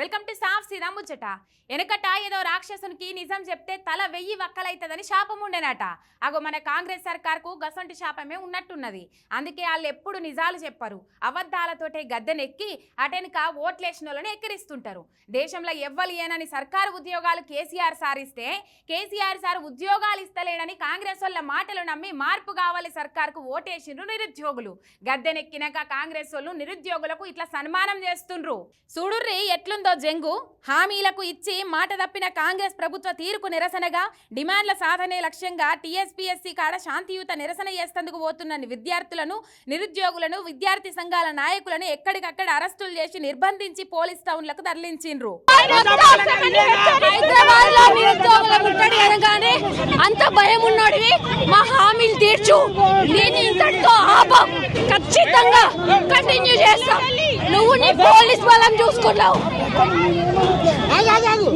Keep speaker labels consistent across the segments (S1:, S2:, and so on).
S1: Welcome to సాఫ్ సీదా ముచ్చట. వెనకట ఏదో రాక్షసునికి నిజం చెప్తే తల వెయ్యి వక్కలవుతుందని శాపం ఉండేనట. అగో మన కాంగ్రెస్ సర్కార్కు గసంటి శాపమే ఉన్నట్టున్నది. అందుకే వాళ్ళు ఎప్పుడు నిజాలు చెప్పరు. అబద్ధాలతోటే గద్దెనెక్కి అటెనక ఓట్లేసిన వాళ్ళని ఎక్కిరిస్తుంటారు. దేశంలో ఎవ్వరు ఏనని సర్కారు ఉద్యోగాలు కేసీఆర్ సార్ ఇస్తే కేసీఆర్ సార్ ఉద్యోగాలు ఇస్తలేడని కాంగ్రెస్ వాళ్ళ మాటలు నమ్మి మార్పు కావాలి సర్కార్కు ఓటేసిండ్రు నిరుద్యోగులు. గద్దెనెక్కినాక కాంగ్రెస్ వాళ్ళు నిరుద్యోగులకు ఇట్లా సన్మానం చేస్తుండ్రు. చూడుర్రి ఎట్లుందో జంగు. హామీలకు ఇచ్చి మాట తప్పిన కాంగ్రెస్ ప్రభుత్వ తీరుకు నిరసనగా డిమాండ్ల సాధనే లక్ష్యంగా టీఎస్పీఎస్సీ కాడ శాంతియుత నిరసన చేస్తందుకు పోతున్న విద్యార్థులను నిరుద్యోగులను విద్యార్థి సంఘాల నాయకులను ఎక్కడికక్కడ అరెస్టులు చేసి నిర్బంధించి పోలీస్ టౌన్లకు తరలించిండ్రు.
S2: అనగానే అంత భయం ఉన్నోడివి. మా హామీలు తీర్చు. నేను ఇంతటితో ఆపం. ఖచ్చితంగా కంటిన్యూ చేస్తాం. నువ్వు నీ పోలీస్ బలం చూసుకున్నావు.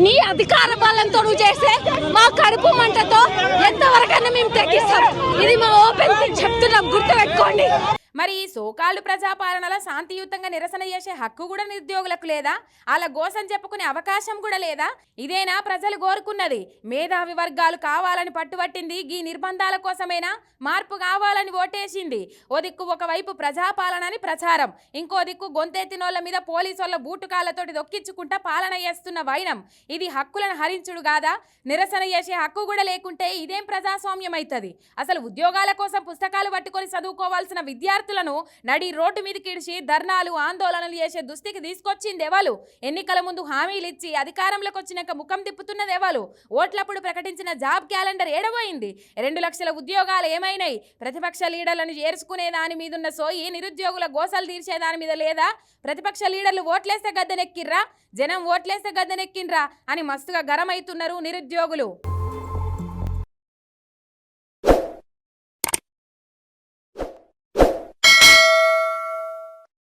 S2: నీ అధికార బలంతో నువ్వు చేస్తే మా కడుపు మంటతో ఎంతవరకైనా మేము తగ్గిస్తాం ఇది మా ఓపెన్ చెప్తున్నాం. గుర్తుపెట్టుకోండి.
S1: మరి ఈ సోకాళ్ళు ప్రజాపాలనలో శాంతియుతంగా నిరసన చేసే హక్కు కూడా నిరుద్యోగులకు లేదా? అలా గోసం చెప్పుకునే అవకాశం కూడా లేదా? ఇదేనా ప్రజలు కోరుకున్నది? మేధావి వర్గాలు కావాలని పట్టుబట్టింది ఈ నిర్బంధాల కోసమేనా? మార్పు కావాలని ఓటేసింది. ఓ దిక్కు ఒకవైపు ప్రజాపాలనని ప్రచారం ఇంకో దిక్కు గొంతెత్తినోళ్ళ మీద పోలీసోళ్ళ బూటుకాళ్ళతోటి దొక్కించుకుంటా పాలన చేస్తున్న వైనం. ఇది హక్కులను హరించుడు కాదా? నిరసన చేసే హక్కు కూడా లేకుంటే ఇదేం ప్రజాస్వామ్యం అవుతుంది అసలు ఉద్యోగాల కోసం పుస్తకాలు పట్టుకొని చదువుకోవాల్సిన విద్యార్థులను నడి రోడ్డు మీదకి ఇడిచి ధర్నాలు ఆందోళనలు చేసే దుస్థితికి తీసుకొచ్చింది ఎవరు? ఎన్నికల ముందు హామీలు ఇచ్చి అధికారంలోకి వచ్చినాక ముఖం తిప్పుతున్నది ఎవరు? ఓట్లప్పుడు ప్రకటించిన జాబ్ క్యాలెండర్ ఏడబోయింది రెండు లక్షల ఉద్యోగాలు ఏమైనాయి? ప్రతిపక్ష లీడర్లను చేర్చుకునే దాని మీద ఉన్న సోయి నిరుద్యోగుల గోసలు తీర్చే దాని మీద లేదా? ప్రతిపక్ష లీడర్లు ఓట్లేస్తే గద్దెనెక్కిర్రా? జనం ఓట్లేస్తే గద్దెనెక్కిండ్రా? అని మస్తుగా గరమైతున్నారు నిరుద్యోగులు.